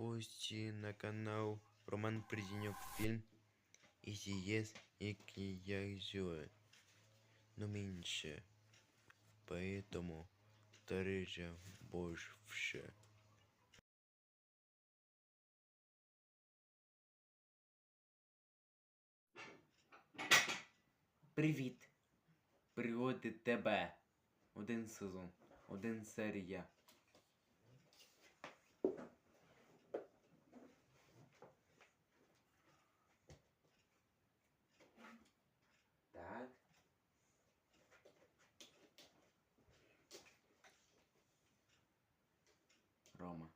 гости на канал Роман Приденек фильм и есть який я но меньше, поэтому дороже больше. Привіт! Пригоди ТБ. Один сезон, один серія. Рома.